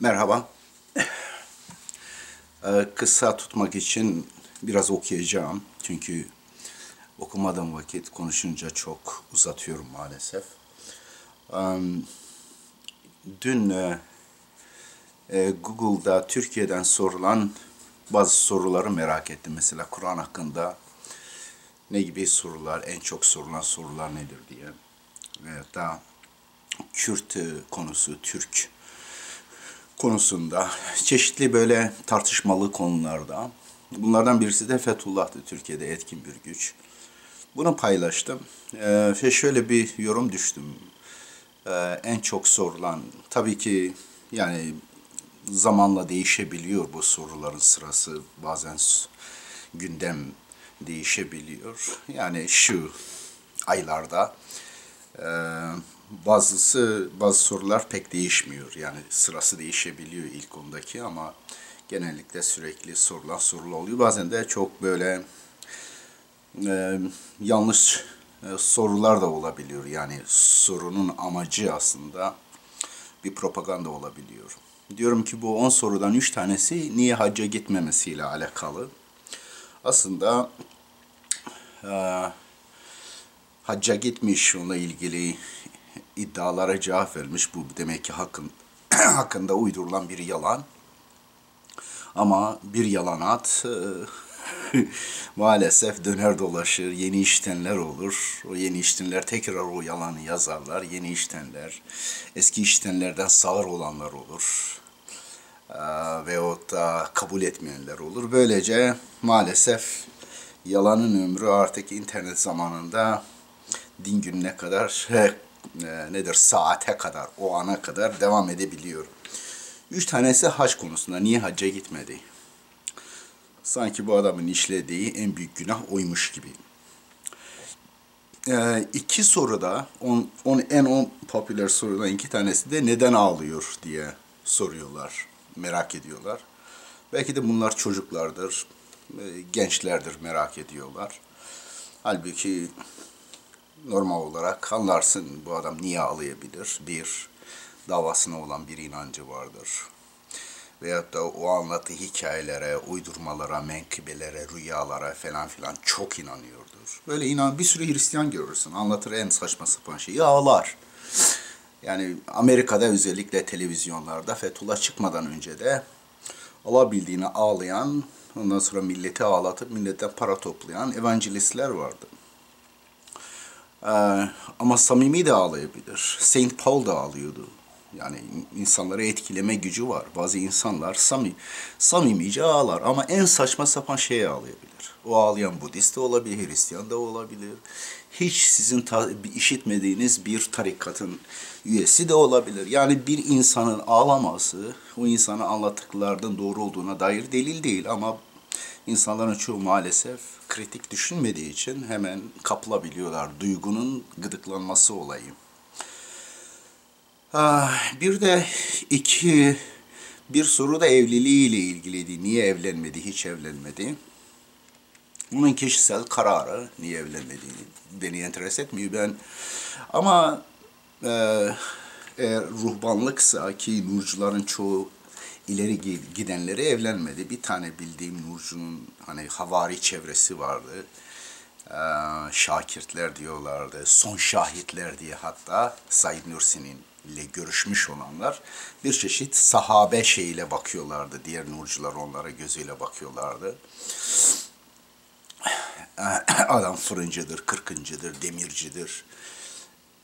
Merhaba. Ee, kısa tutmak için biraz okuyacağım. Çünkü okumadığım vakit konuşunca çok uzatıyorum maalesef. Ee, dün e, e, Google'da Türkiye'den sorulan bazı soruları merak ettim. Mesela Kur'an hakkında ne gibi sorular, en çok sorulan sorular nedir diye. Veyahut da Kürt konusu, Türk konusunda çeşitli böyle tartışmalı konularda. Bunlardan birisi de Fethullah'tı Türkiye'de etkin bir güç. Bunu paylaştım ee, ve şöyle bir yorum düştüm. Ee, en çok sorulan tabii ki yani zamanla değişebiliyor bu soruların sırası bazen gündem değişebiliyor. Yani şu aylarda e, bazısı bazı sorular pek değişmiyor. Yani sırası değişebiliyor ilk ondaki ama genellikle sürekli sorulan sorular oluyor. Bazen de çok böyle e, yanlış e, sorular da olabiliyor. Yani sorunun amacı aslında bir propaganda olabiliyor. Diyorum ki bu 10 sorudan 3 tanesi niye hacca gitmemesiyle alakalı. Aslında e, hacca gitmiş, onunla ilgili iddialara cevap vermiş. Bu demek ki hakkın, hakkında uydurulan bir yalan. Ama bir yalan at maalesef döner dolaşır, yeni iştenler olur. O yeni iştenler tekrar o yalanı yazarlar. Yeni iştenler, eski iştenlerden sağır olanlar olur. Ee, veyahut da kabul etmeyenler olur. Böylece maalesef yalanın ömrü artık internet zamanında din gününe kadar e, nedir saate kadar, o ana kadar devam edebiliyor. Üç tanesi hac konusunda. Niye hacca gitmedi? Sanki bu adamın işlediği en büyük günah oymuş gibi. Ee, iki soruda, on, on, en on popüler sorudan iki tanesi de neden ağlıyor diye soruyorlar, merak ediyorlar. Belki de bunlar çocuklardır, e, gençlerdir merak ediyorlar. Halbuki normal olarak anlarsın bu adam niye ağlayabilir. Bir, davasına olan bir inancı vardır. Veyahut da o anlattığı hikayelere, uydurmalara, menkıbelere, rüyalara falan filan çok inanıyordur. Böyle inan bir sürü Hristiyan görürsün. Anlatır en saçma sapan şeyi ağlar. Yani Amerika'da özellikle televizyonlarda Fethullah çıkmadan önce de alabildiğini ağlayan, ondan sonra milleti ağlatıp milletten para toplayan evangelistler vardı. Ee, ama samimi de ağlayabilir. Saint Paul da ağlıyordu. Yani insanları etkileme gücü var. Bazı insanlar sami, samimice ağlar ama en saçma sapan şeye ağlayabilir. O ağlayan Budist de olabilir, Hristiyan da olabilir. Hiç sizin işitmediğiniz bir tarikatın üyesi de olabilir. Yani bir insanın ağlaması o insanın anlattıklardan doğru olduğuna dair delil değil ama insanların çoğu maalesef kritik düşünmediği için hemen kapılabiliyorlar. Duygunun gıdıklanması olayı. Ah, bir de iki, bir soru da evliliğiyle ilgiliydi. Niye evlenmedi, hiç evlenmedi? Onun kişisel kararı, niye evlenmediğini beni enteres etmiyor. Ben ama e, eğer ruhbanlıksa ki nurcuların çoğu ileri gidenleri evlenmedi. Bir tane bildiğim Nurcu'nun hani havari çevresi vardı. Ee, şakirtler diyorlardı. Son şahitler diye hatta Said Nursi'nin ile görüşmüş olanlar bir çeşit sahabe şeyiyle bakıyorlardı. Diğer nurcular onlara gözüyle bakıyorlardı. Adam fırıncıdır, kırkıncıdır, demircidir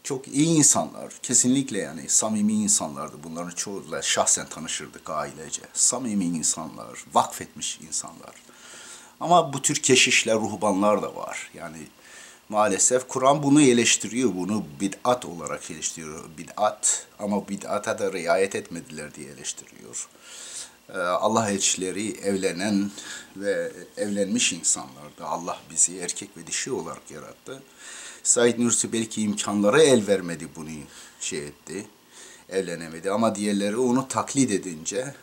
çok iyi insanlar. Kesinlikle yani samimi insanlardı. Bunların çoğuyla şahsen tanışırdık ailece. Samimi insanlar, vakfetmiş insanlar. Ama bu tür keşişler, ruhbanlar da var. Yani maalesef Kur'an bunu eleştiriyor. Bunu bid'at olarak eleştiriyor. Bid'at ama bid'ata da riayet etmediler diye eleştiriyor. Ee, Allah elçileri evlenen ve evlenmiş insanlardı. Allah bizi erkek ve dişi olarak yarattı. Said Nursi belki imkanları el vermedi bunu şey etti. Evlenemedi ama diğerleri onu taklit edince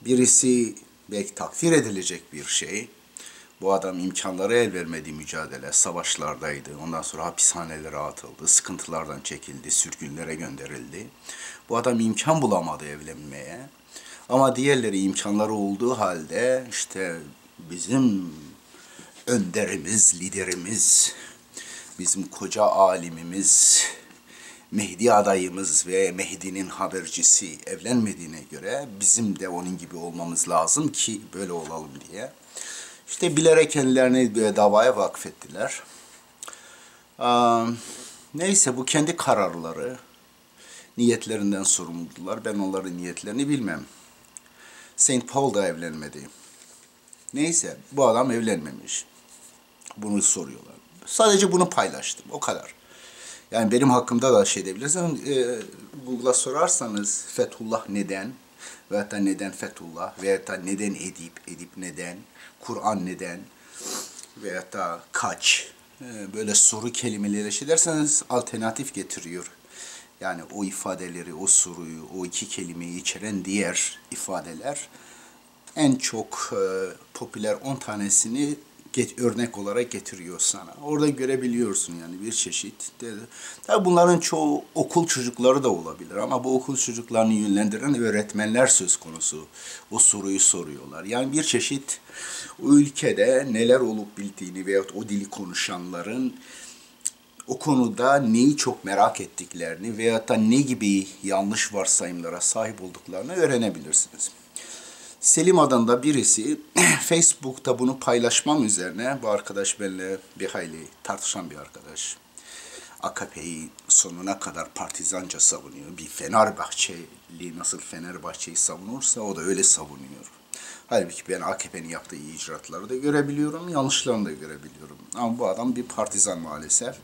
birisi belki takdir edilecek bir şey. Bu adam imkanları el vermedi mücadele, savaşlardaydı. Ondan sonra hapishanelere atıldı, sıkıntılardan çekildi, sürgünlere gönderildi. Bu adam imkan bulamadı evlenmeye. Ama diğerleri imkanları olduğu halde işte bizim önderimiz, liderimiz, bizim koca alimimiz, Mehdi adayımız ve Mehdi'nin habercisi evlenmediğine göre bizim de onun gibi olmamız lazım ki böyle olalım diye. İşte bilerek kendilerini davaya vakfettiler. Neyse bu kendi kararları, niyetlerinden sorumludular. Ben onların niyetlerini bilmem. Saint Paul da evlenmedi. Neyse bu adam evlenmemiş. Bunu soruyorlar. Sadece bunu paylaştım. O kadar. Yani benim hakkımda da şey edebilirsiniz. E, Google'a sorarsanız Fethullah neden? Veyahut da neden Fethullah? Veyahut da neden Edip? Edip neden? Kur'an neden? Veyahut da kaç? E, böyle soru kelimeleri şey derseniz alternatif getiriyor. Yani o ifadeleri, o soruyu, o iki kelimeyi içeren diğer ifadeler en çok e, popüler 10 tanesini get, örnek olarak getiriyor sana. Orada görebiliyorsun yani bir çeşit. Tabii bunların çoğu okul çocukları da olabilir ama bu okul çocuklarını yönlendiren öğretmenler söz konusu. O soruyu soruyorlar. Yani bir çeşit o ülkede neler olup bildiğini veyahut o dili konuşanların o konuda neyi çok merak ettiklerini veyahut da ne gibi yanlış varsayımlara sahip olduklarını öğrenebilirsiniz. Selim adında birisi Facebook'ta bunu paylaşmam üzerine bu arkadaş benimle bir hayli tartışan bir arkadaş. AKP'yi sonuna kadar partizanca savunuyor. Bir Fenerbahçeli nasıl Fenerbahçe'yi savunursa o da öyle savunuyor. Halbuki ben AKP'nin yaptığı icraatları da görebiliyorum, yanlışlarını da görebiliyorum. Ama bu adam bir partizan maalesef.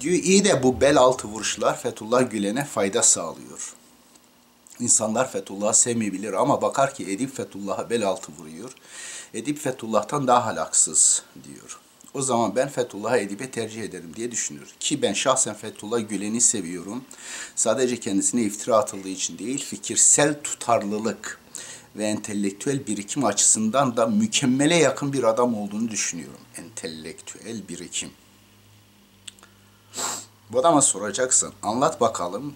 Diyor iyi de bu bel altı vuruşlar Fethullah Gülen'e fayda sağlıyor. İnsanlar Fethullah'ı sevmeyebilir ama bakar ki Edip Fethullah'a bel altı vuruyor. Edip Fethullah'tan daha halaksız diyor. O zaman ben Fethullah'ı Edip'e tercih ederim diye düşünüyor. Ki ben şahsen Fethullah Gülen'i seviyorum. Sadece kendisine iftira atıldığı için değil, fikirsel tutarlılık ve entelektüel birikim açısından da mükemmele yakın bir adam olduğunu düşünüyorum. Entelektüel birikim. Bu adama soracaksın, anlat bakalım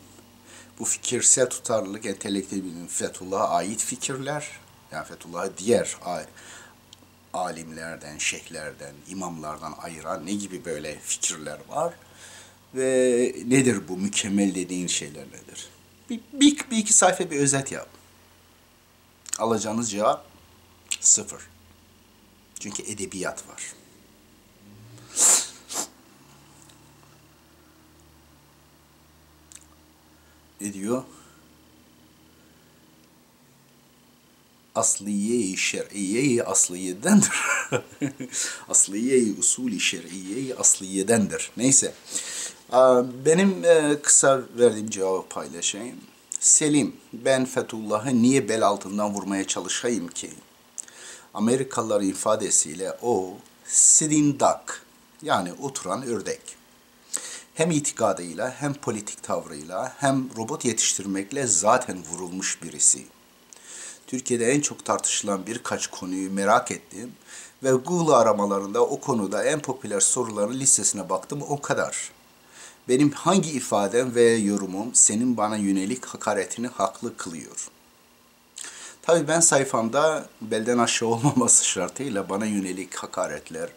bu fikirsel tutarlılık entelektüel bilim Fethullah'a ait fikirler. Yani Fethullah'ı diğer alimlerden, şeyhlerden, imamlardan ayıran ne gibi böyle fikirler var? Ve nedir bu mükemmel dediğin şeyler nedir? Bir, bir, bir iki sayfa bir özet yap. Alacağınız cevap sıfır. Çünkü edebiyat var. Ne diyor? Asliye-i şer'iye-i asliyedendir. Asliye-i usulü şer'iye-i asliyedendir. Neyse. Benim e, kısa verdiğim cevabı paylaşayım. Selim, ben Fethullah'ı niye bel altından vurmaya çalışayım ki? Amerikalılar ifadesiyle o sitting duck yani oturan ördek hem itikadıyla hem politik tavrıyla hem robot yetiştirmekle zaten vurulmuş birisi. Türkiye'de en çok tartışılan birkaç konuyu merak ettim ve Google aramalarında o konuda en popüler soruların listesine baktım o kadar. Benim hangi ifadem ve yorumum senin bana yönelik hakaretini haklı kılıyor? Tabii ben sayfamda belden aşağı olmaması şartıyla bana yönelik hakaretler,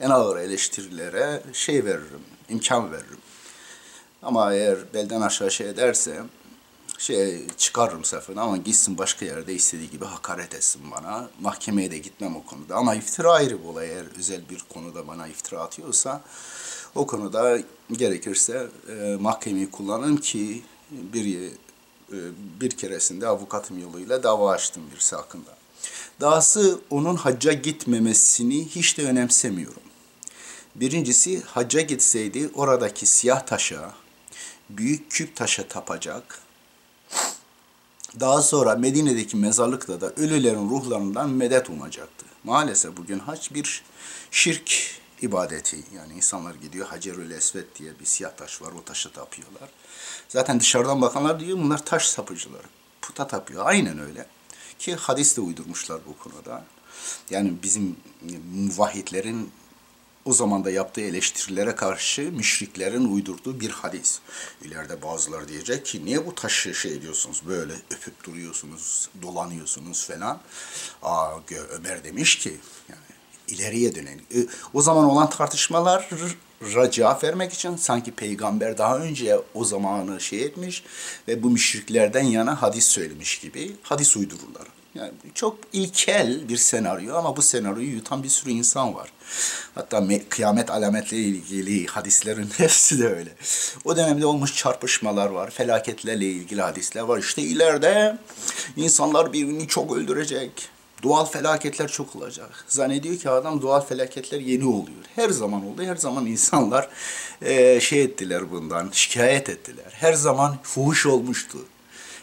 en ağır eleştirilere şey veririm, imkan veririm. Ama eğer belden aşağı şey ederse şey çıkarırım sefini ama gitsin başka yerde istediği gibi hakaret etsin bana. Mahkemeye de gitmem o konuda. Ama iftira ayrı bir olay. Eğer özel bir konuda bana iftira atıyorsa o konuda gerekirse e, mahkemeyi kullanırım ki bir e, bir keresinde avukatım yoluyla dava açtım birisi hakkında. Dahası onun hacca gitmemesini hiç de önemsemiyorum. Birincisi hacca gitseydi oradaki siyah taşa, büyük küp taşa tapacak. Daha sonra Medine'deki mezarlıkta da ölülerin ruhlarından medet umacaktı. Maalesef bugün hac bir şirk ibadeti. Yani insanlar gidiyor Hacerül Esved diye bir siyah taş var o taşa tapıyorlar. Zaten dışarıdan bakanlar diyor bunlar taş sapıcıları. Puta tapıyor. Aynen öyle. Ki hadis de uydurmuşlar bu konuda. Yani bizim muvahhidlerin o zaman da yaptığı eleştirilere karşı müşriklerin uydurduğu bir hadis. İleride bazıları diyecek ki niye bu taşı şey ediyorsunuz böyle öpüp duruyorsunuz, dolanıyorsunuz falan. Aa, Ömer demiş ki yani ileriye dönelim. O zaman olan tartışmalar cevap vermek için sanki peygamber daha önce o zamanı şey etmiş ve bu müşriklerden yana hadis söylemiş gibi hadis uydururlar. Yani çok ilkel bir senaryo ama bu senaryoyu yutan bir sürü insan var. Hatta kıyamet alametleriyle ilgili hadislerin hepsi de öyle. O dönemde olmuş çarpışmalar var, felaketlerle ilgili hadisler var. İşte ileride insanlar birbirini çok öldürecek. Doğal felaketler çok olacak. Zannediyor ki adam doğal felaketler yeni oluyor. Her zaman oldu. Her zaman insanlar e, şey ettiler bundan, şikayet ettiler. Her zaman fuhuş olmuştu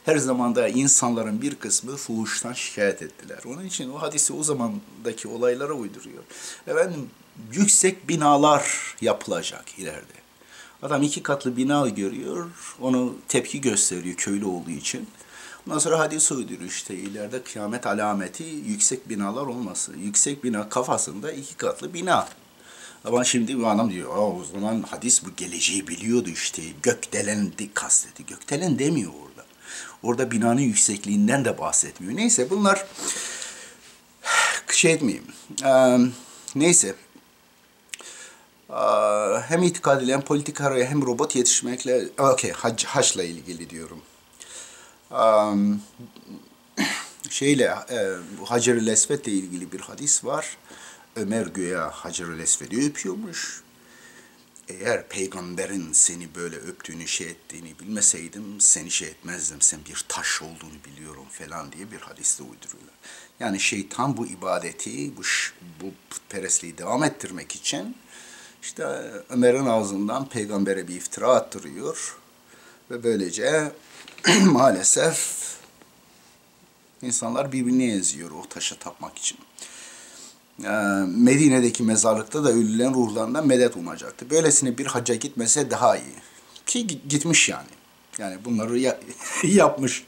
her zaman da insanların bir kısmı fuhuştan şikayet ettiler. Onun için o hadisi o zamandaki olaylara uyduruyor. Efendim yüksek binalar yapılacak ileride. Adam iki katlı bina görüyor, onu tepki gösteriyor köylü olduğu için. Ondan sonra hadis uyduruyor işte ileride kıyamet alameti yüksek binalar olması. Yüksek bina kafasında iki katlı bina. Ama şimdi bu adam diyor, o zaman hadis bu geleceği biliyordu işte. Gökdelen kastedi. Gökdelen demiyor. Orada binanın yüksekliğinden de bahsetmiyor. Neyse bunlar şey etmeyeyim. Ee, neyse. Ee, hem itikad ile hem politik araya hem robot yetişmekle, okey hac, haçla ilgili diyorum. Ee, şeyle, e, Hacer-i Lesvet'le ilgili bir hadis var. Ömer güya Hacer-i Lesvet'i öpüyormuş eğer peygamberin seni böyle öptüğünü şey ettiğini bilmeseydim seni şey etmezdim. Sen bir taş olduğunu biliyorum falan diye bir hadiste uyduruyorlar. Yani şeytan bu ibadeti, bu, bu putperestliği devam ettirmek için işte Ömer'in ağzından peygambere bir iftira attırıyor. Ve böylece maalesef insanlar birbirini eziyor o taşa tapmak için. Ee, Medine'deki mezarlıkta da ölülerin ruhlarından medet umacaktı. Böylesine bir hacca gitmese daha iyi. Ki gitmiş yani. Yani bunları ya, yapmış.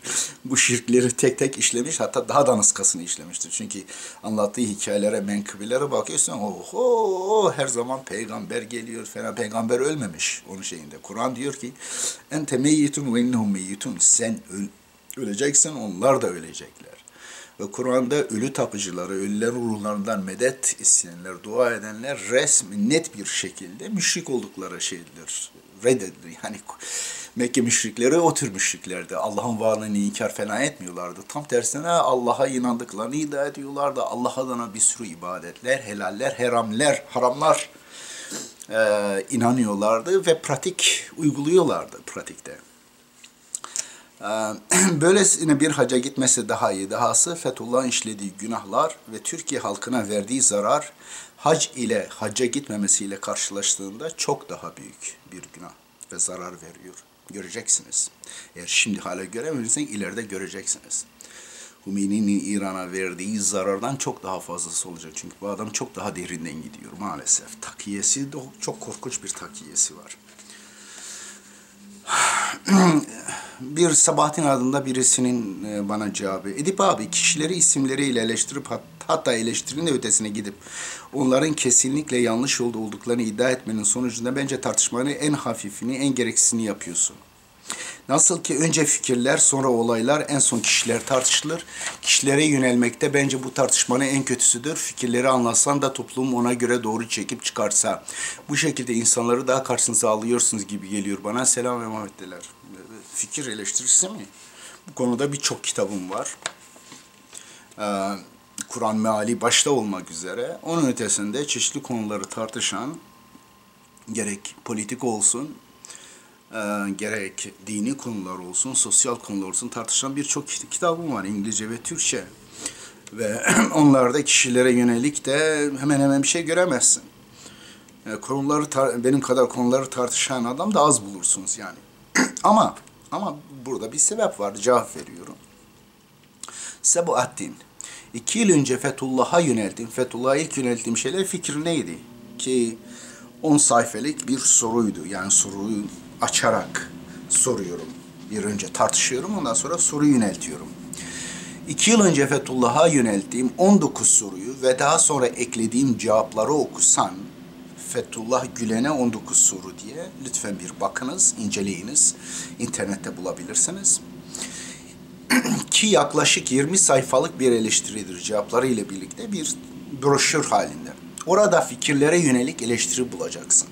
Bu şirkleri tek tek işlemiş. Hatta daha da nıskasını işlemiştir. Çünkü anlattığı hikayelere, menkıbilere bakıyorsun. Oho her zaman peygamber geliyor falan. Peygamber ölmemiş onun şeyinde. Kur'an diyor ki ente meyyitun ve innehum meyyitun. Sen öl, öleceksin onlar da ölecekler. Ve Kur'an'da ölü tapıcıları, ölülerin ruhlarından medet isteyenler, dua edenler resmi net bir şekilde müşrik oldukları şeydir. Reddedilir. Yani Mekke müşrikleri o tür müşriklerdi. Allah'ın varlığını inkar falan etmiyorlardı. Tam tersine Allah'a inandıklarını iddia ediyorlardı. Allah adına bir sürü ibadetler, helaller, heramler, haramlar e, inanıyorlardı ve pratik uyguluyorlardı pratikte. Böylesine bir haca gitmesi daha iyi. Dahası Fethullah'ın işlediği günahlar ve Türkiye halkına verdiği zarar hac ile hacca gitmemesiyle karşılaştığında çok daha büyük bir günah ve zarar veriyor. Göreceksiniz. Eğer şimdi hala göremiyorsanız ileride göreceksiniz. Hümeyni'nin İran'a verdiği zarardan çok daha fazlası olacak. Çünkü bu adam çok daha derinden gidiyor maalesef. Takiyesi de çok korkunç bir takiyesi var. bir Sabahattin adında birisinin e, bana cevabı. Edip abi kişileri isimleriyle eleştirip hatta eleştirinin de ötesine gidip onların kesinlikle yanlış yolda olduklarını iddia etmenin sonucunda bence tartışmanın en hafifini, en gereksizini yapıyorsun. Nasıl ki önce fikirler, sonra olaylar, en son kişiler tartışılır. Kişilere yönelmekte bence bu tartışmanın en kötüsüdür. Fikirleri anlatsan da toplum ona göre doğru çekip çıkarsa. Bu şekilde insanları daha karşınıza alıyorsunuz gibi geliyor bana. Selam ve muhabbetler. Fikir eleştirisi mi? Bu konuda birçok kitabım var. Ee, Kur'an meali başta olmak üzere. Onun ötesinde çeşitli konuları tartışan, gerek politik olsun, e, gerek dini konular olsun, sosyal konular olsun tartışılan birçok kitabım var İngilizce ve Türkçe. Ve onlarda kişilere yönelik de hemen hemen bir şey göremezsin. E, konuları benim kadar konuları tartışan adam da az bulursunuz yani. ama ama burada bir sebep var. Cevap veriyorum. Sebuattin. İki yıl önce Fethullah'a yöneldim. Fethullah'a ilk yönelttiğim şeyler fikir neydi? Ki 10 sayfalık bir soruydu. Yani soruyu açarak soruyorum. Bir önce tartışıyorum ondan sonra soru yöneltiyorum. İki yıl önce Fethullah'a yönelttiğim 19 soruyu ve daha sonra eklediğim cevapları okusan Fethullah Gülen'e 19 soru diye. Lütfen bir bakınız, inceleyiniz. İnternette bulabilirsiniz. Ki yaklaşık 20 sayfalık bir eleştiridir cevapları ile birlikte bir broşür halinde. Orada fikirlere yönelik eleştiri bulacaksın.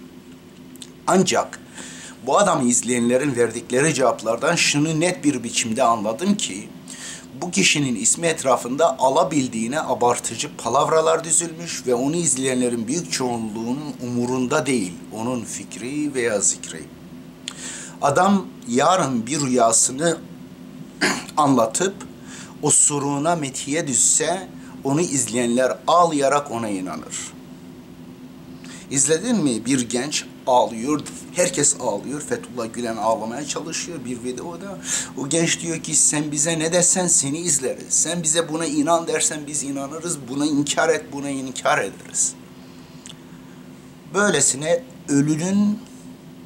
Ancak bu adamı izleyenlerin verdikleri cevaplardan şunu net bir biçimde anladım ki bu kişinin ismi etrafında alabildiğine abartıcı palavralar düzülmüş ve onu izleyenlerin büyük çoğunluğunun umurunda değil onun fikri veya zikri. Adam yarın bir rüyasını anlatıp o suruğuna metiye düşse onu izleyenler ağlayarak ona inanır. İzledin mi bir genç ağlıyor, herkes ağlıyor. Fethullah Gülen ağlamaya çalışıyor bir videoda. O genç diyor ki sen bize ne desen seni izleriz. Sen bize buna inan dersen biz inanırız. Buna inkar et, buna inkar ederiz. Böylesine ölünün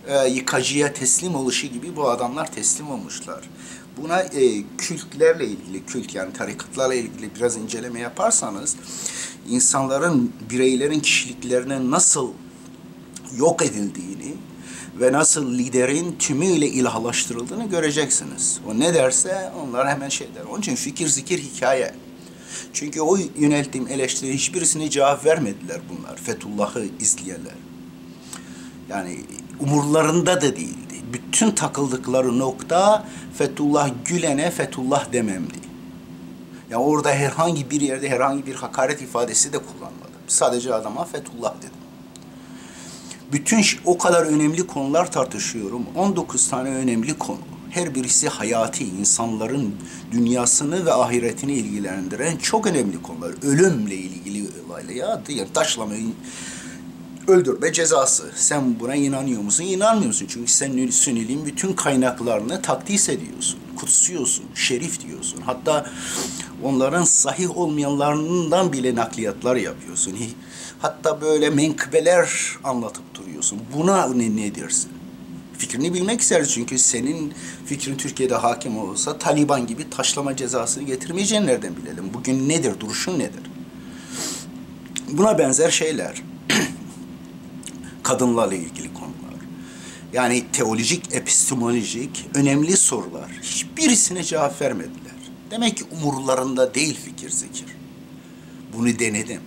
e, yıkacıya teslim oluşu gibi bu adamlar teslim olmuşlar. Buna e, kültlerle ilgili, kült yani tarikatlarla ilgili biraz inceleme yaparsanız insanların, bireylerin kişiliklerinin nasıl yok edildiğini ve nasıl liderin tümüyle ilahlaştırıldığını göreceksiniz. O ne derse onlar hemen şey der. Onun için fikir zikir hikaye. Çünkü o yönelttiğim eleştiri hiçbirisine cevap vermediler bunlar. Fethullah'ı izleyenler. Yani umurlarında da değildi. Bütün takıldıkları nokta Fethullah Gülen'e Fethullah dememdi. Yani orada herhangi bir yerde herhangi bir hakaret ifadesi de kullanmadım. Sadece adama Fethullah dedim. Bütün o kadar önemli konular tartışıyorum. 19 tane önemli konu. Her birisi hayati, insanların dünyasını ve ahiretini ilgilendiren çok önemli konular. Ölümle ilgili olayla ya taşlamayı öldürme cezası. Sen buna inanıyor musun? İnanmıyor musun? Çünkü sen Sünniliğin bütün kaynaklarını takdis ediyorsun, kutsuyorsun, şerif diyorsun. Hatta onların sahih olmayanlarından bile nakliyatlar yapıyorsun. Hatta böyle menkıbeler anlatıp duruyorsun. Buna ne, ne dersin? Fikrini bilmek isteriz çünkü senin fikrin Türkiye'de hakim olsa Taliban gibi taşlama cezasını getirmeyeceğini nereden bilelim? Bugün nedir, duruşun nedir? Buna benzer şeyler. Kadınlarla ilgili konular. Yani teolojik, epistemolojik önemli sorular. Hiçbirisine cevap vermediler. Demek ki umurlarında değil fikir zikir. Bunu denedim.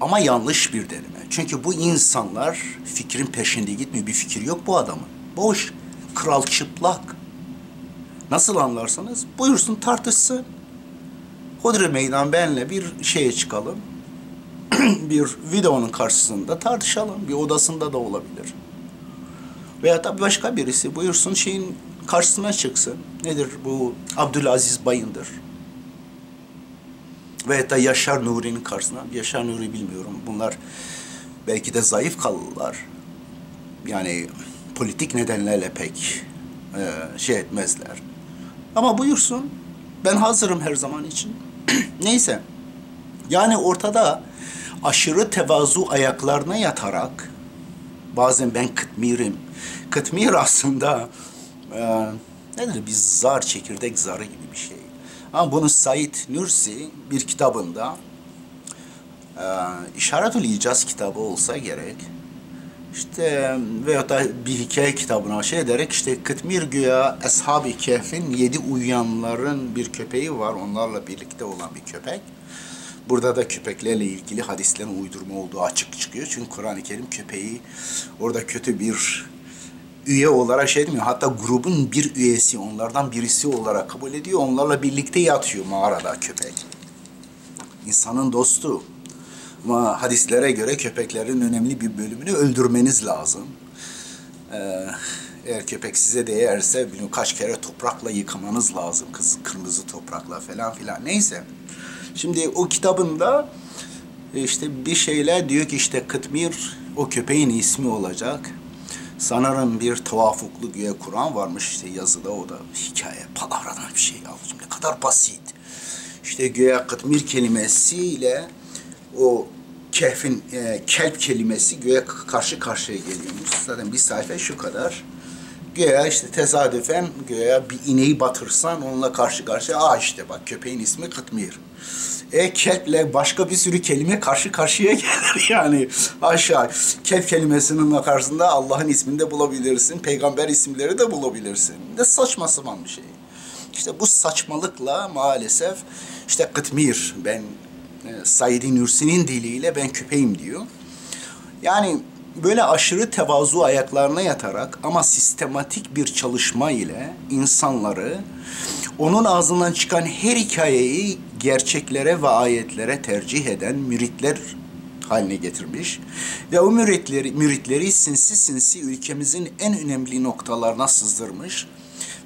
Ama yanlış bir deneme. Çünkü bu insanlar fikrin peşinde gitmiyor. Bir fikir yok bu adamın. Boş, kral çıplak. Nasıl anlarsanız buyursun tartışsın. Hodri meydan benle bir şeye çıkalım. bir videonun karşısında tartışalım. Bir odasında da olabilir. Veya da başka birisi buyursun şeyin karşısına çıksın. Nedir bu Abdülaziz Bayındır ve da Yaşar Nuri'nin karşısına, Yaşar Nuri bilmiyorum. Bunlar belki de zayıf kalırlar. Yani politik nedenlerle pek e, şey etmezler. Ama buyursun. Ben hazırım her zaman için. Neyse. Yani ortada aşırı tevazu ayaklarına yatarak bazen ben kıtmirim. Kıtmir aslında e, nedir? Bir zar, çekirdek zarı gibi bir şey. Ama bunu Said Nursi bir kitabında e, İşaretül İcaz kitabı olsa gerek. İşte veyahut da bir hikaye kitabına şey ederek işte Kıtmir güya Ashab-ı Kehf'in yedi uyuyanların bir köpeği var. Onlarla birlikte olan bir köpek. Burada da köpeklerle ilgili hadislerin uydurma olduğu açık çıkıyor. Çünkü Kur'an-ı Kerim köpeği orada kötü bir üye olarak şey etmiyor. Hatta grubun bir üyesi, onlardan birisi olarak kabul ediyor. Onlarla birlikte yatıyor mağarada köpek. İnsanın dostu. Ama hadislere göre köpeklerin önemli bir bölümünü öldürmeniz lazım. Ee, eğer köpek size değerse bilmiyorum kaç kere toprakla yıkamanız lazım. Kız, kırmızı toprakla falan filan. Neyse. Şimdi o kitabında işte bir şeyler diyor ki işte Kıtmir o köpeğin ismi olacak. Sanırım bir tavafuklu güye Kur'an varmış işte yazıda o da hikaye, palavradan bir şey avucum ne kadar basit. İşte güya kıtmir kelimesiyle o kehfin, e, kelp kelimesi göğe karşı karşıya geliyormuş. Zaten bir sayfa şu kadar. Göya işte tesadüfen göya bir ineği batırsan onunla karşı karşıya aa işte bak köpeğin ismi Kıtmir. E kelple başka bir sürü kelime karşı karşıya gelir yani aşağı. Kelp kelimesinin karşısında Allah'ın ismini de bulabilirsin, peygamber isimleri de bulabilirsin. Ne saçma sapan bir şey. İşte bu saçmalıkla maalesef işte Kıtmir ben e, Said Nursi'nin diliyle ben köpeğim diyor. Yani böyle aşırı tevazu ayaklarına yatarak ama sistematik bir çalışma ile insanları onun ağzından çıkan her hikayeyi gerçeklere ve ayetlere tercih eden müritler haline getirmiş ve o müritleri, müritleri sinsi sinsi ülkemizin en önemli noktalarına sızdırmış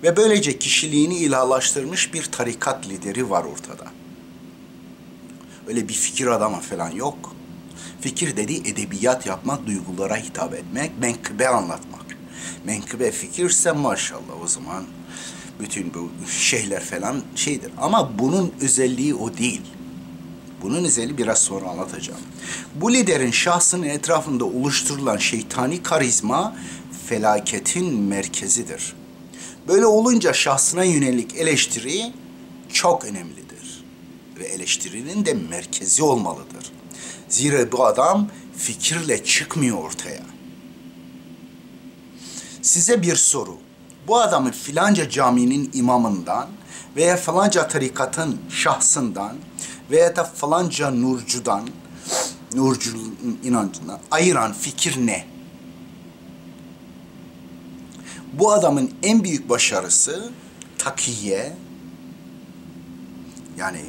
ve böylece kişiliğini ilahlaştırmış bir tarikat lideri var ortada. Öyle bir fikir adamı falan yok. Fikir dediği edebiyat yapmak, duygulara hitap etmek, menkıbe anlatmak. Menkıbe fikirse maşallah o zaman bütün bu şeyler falan şeydir. Ama bunun özelliği o değil. Bunun özelliği biraz sonra anlatacağım. Bu liderin şahsının etrafında oluşturulan şeytani karizma felaketin merkezidir. Böyle olunca şahsına yönelik eleştiri çok önemlidir. Ve eleştirinin de merkezi olmalıdır. Zira bu adam fikirle çıkmıyor ortaya. Size bir soru. Bu adamı filanca caminin imamından veya falanca tarikatın şahsından veya da falanca nurcudan, nurcu inancından ayıran fikir ne? Bu adamın en büyük başarısı takiye, yani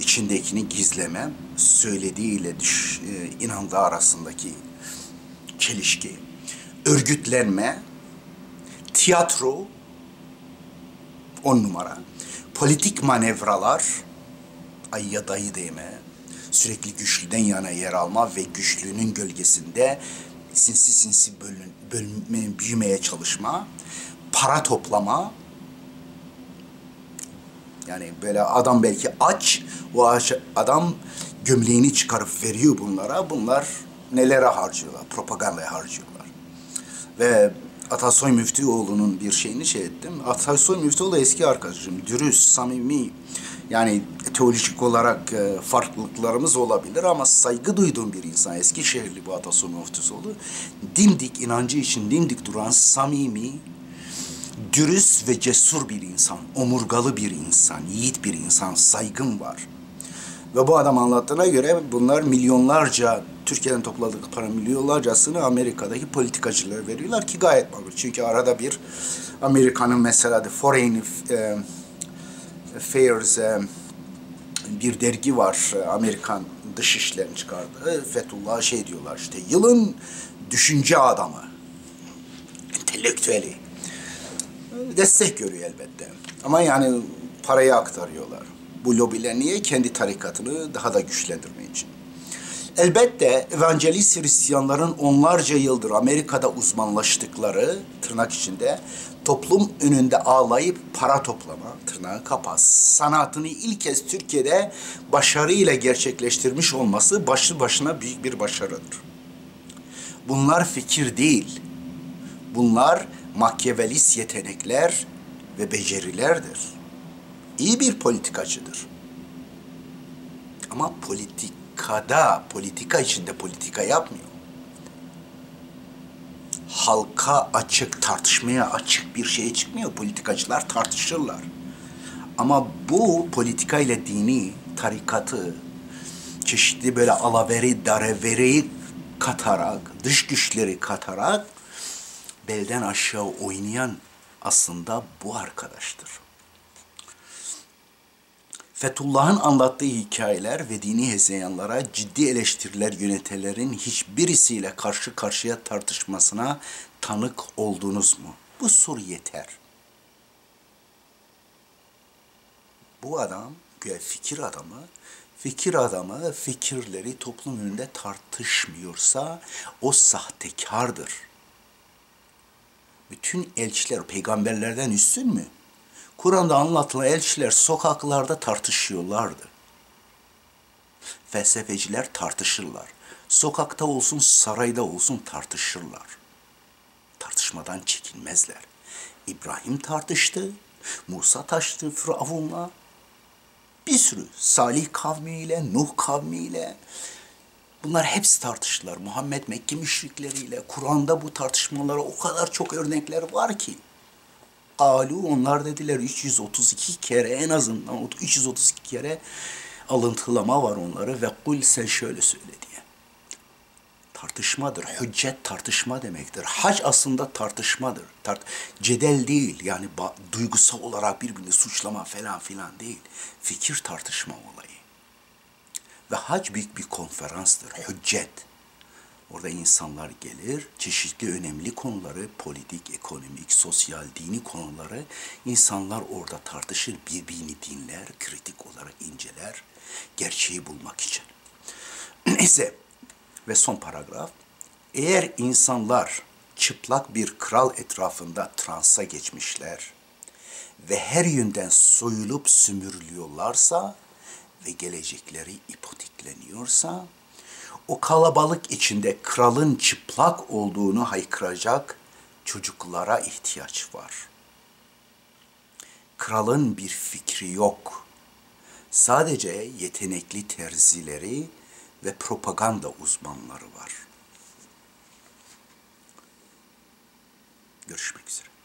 içindekini gizleme, söylediğiyle düş, e, inandığı arasındaki çelişki, örgütlenme, tiyatro, on numara, politik manevralar, ay ya dayı değme, sürekli güçlüden yana yer alma ve güçlünün gölgesinde sinsi sinsi bölün, bölünme, büyümeye çalışma, para toplama, yani böyle adam belki aç, o adam gömleğini çıkarıp veriyor bunlara. Bunlar nelere harcıyorlar? Propagandaya harcıyorlar. Ve Atasoy Müftüoğlu'nun bir şeyini şey ettim. Atasoy Müftüoğlu eski arkadaşım. Dürüst, samimi. Yani teolojik olarak e, farklılıklarımız olabilir ama saygı duyduğum bir insan. Eski şehirli bu Atasoy Müftüoğlu. Dimdik inancı için dimdik duran samimi, dürüst ve cesur bir insan, omurgalı bir insan, yiğit bir insan, saygım var. Ve bu adam anlattığına göre bunlar milyonlarca, Türkiye'den topladık para milyonlarcasını Amerika'daki politikacılara veriyorlar ki gayet makul. Çünkü arada bir Amerika'nın mesela The Foreign e, Affairs e, bir dergi var Amerikan dış işlerini çıkardı. Fethullah şey diyorlar işte yılın düşünce adamı, entelektüeli. Destek görüyor elbette. Ama yani parayı aktarıyorlar. Bu lobiler niye? Kendi tarikatını daha da güçlendirmek için. Elbette evangelist Hristiyanların onlarca yıldır Amerika'da uzmanlaştıkları tırnak içinde toplum önünde ağlayıp para toplama tırnağı kapas sanatını ilk kez Türkiye'de başarıyla gerçekleştirmiş olması başlı başına büyük bir başarıdır. Bunlar fikir değil. Bunlar makyavelist yetenekler ve becerilerdir. İyi bir politikacıdır. Ama politikada, politika içinde politika yapmıyor. Halka açık, tartışmaya açık bir şey çıkmıyor. Politikacılar tartışırlar. Ama bu politika ile dini, tarikatı, çeşitli böyle alaveri, darevereyi katarak, dış güçleri katarak belden aşağı oynayan aslında bu arkadaştır. Fethullah'ın anlattığı hikayeler ve dini hezeyanlara ciddi eleştiriler yönetelerin hiçbirisiyle karşı karşıya tartışmasına tanık oldunuz mu? Bu soru yeter. Bu adam, fikir adamı, fikir adamı fikirleri toplum önünde tartışmıyorsa o sahtekardır. Bütün elçiler peygamberlerden üstün mü? Kur'an'da anlatılan elçiler sokaklarda tartışıyorlardı. Felsefeciler tartışırlar. Sokakta olsun, sarayda olsun tartışırlar. Tartışmadan çekinmezler. İbrahim tartıştı, Musa taştı Firavun'la, bir sürü Salih kavmiyle, Nuh kavmiyle, bunlar hepsi tartıştılar. Muhammed Mekke müşrikleriyle, Kur'an'da bu tartışmalara o kadar çok örnekler var ki. Alu onlar dediler 332 kere en azından 332 kere alıntılama var onları ve kul sen şöyle söyle diye. Tartışmadır. Hüccet tartışma demektir. Hac aslında tartışmadır. Tart cedel değil yani duygusal olarak birbirini suçlama falan filan değil. Fikir tartışma olayı. Ve hac büyük bir konferanstır. Hüccet. Orada insanlar gelir, çeşitli önemli konuları, politik, ekonomik, sosyal, dini konuları insanlar orada tartışır, birbirini dinler, kritik olarak inceler, gerçeği bulmak için. Neyse ve son paragraf. Eğer insanlar çıplak bir kral etrafında transa geçmişler ve her yönden soyulup sümürülüyorlarsa ve gelecekleri ipotikleniyorsa o kalabalık içinde kralın çıplak olduğunu haykıracak çocuklara ihtiyaç var. Kralın bir fikri yok. Sadece yetenekli terzileri ve propaganda uzmanları var. Görüşmek üzere.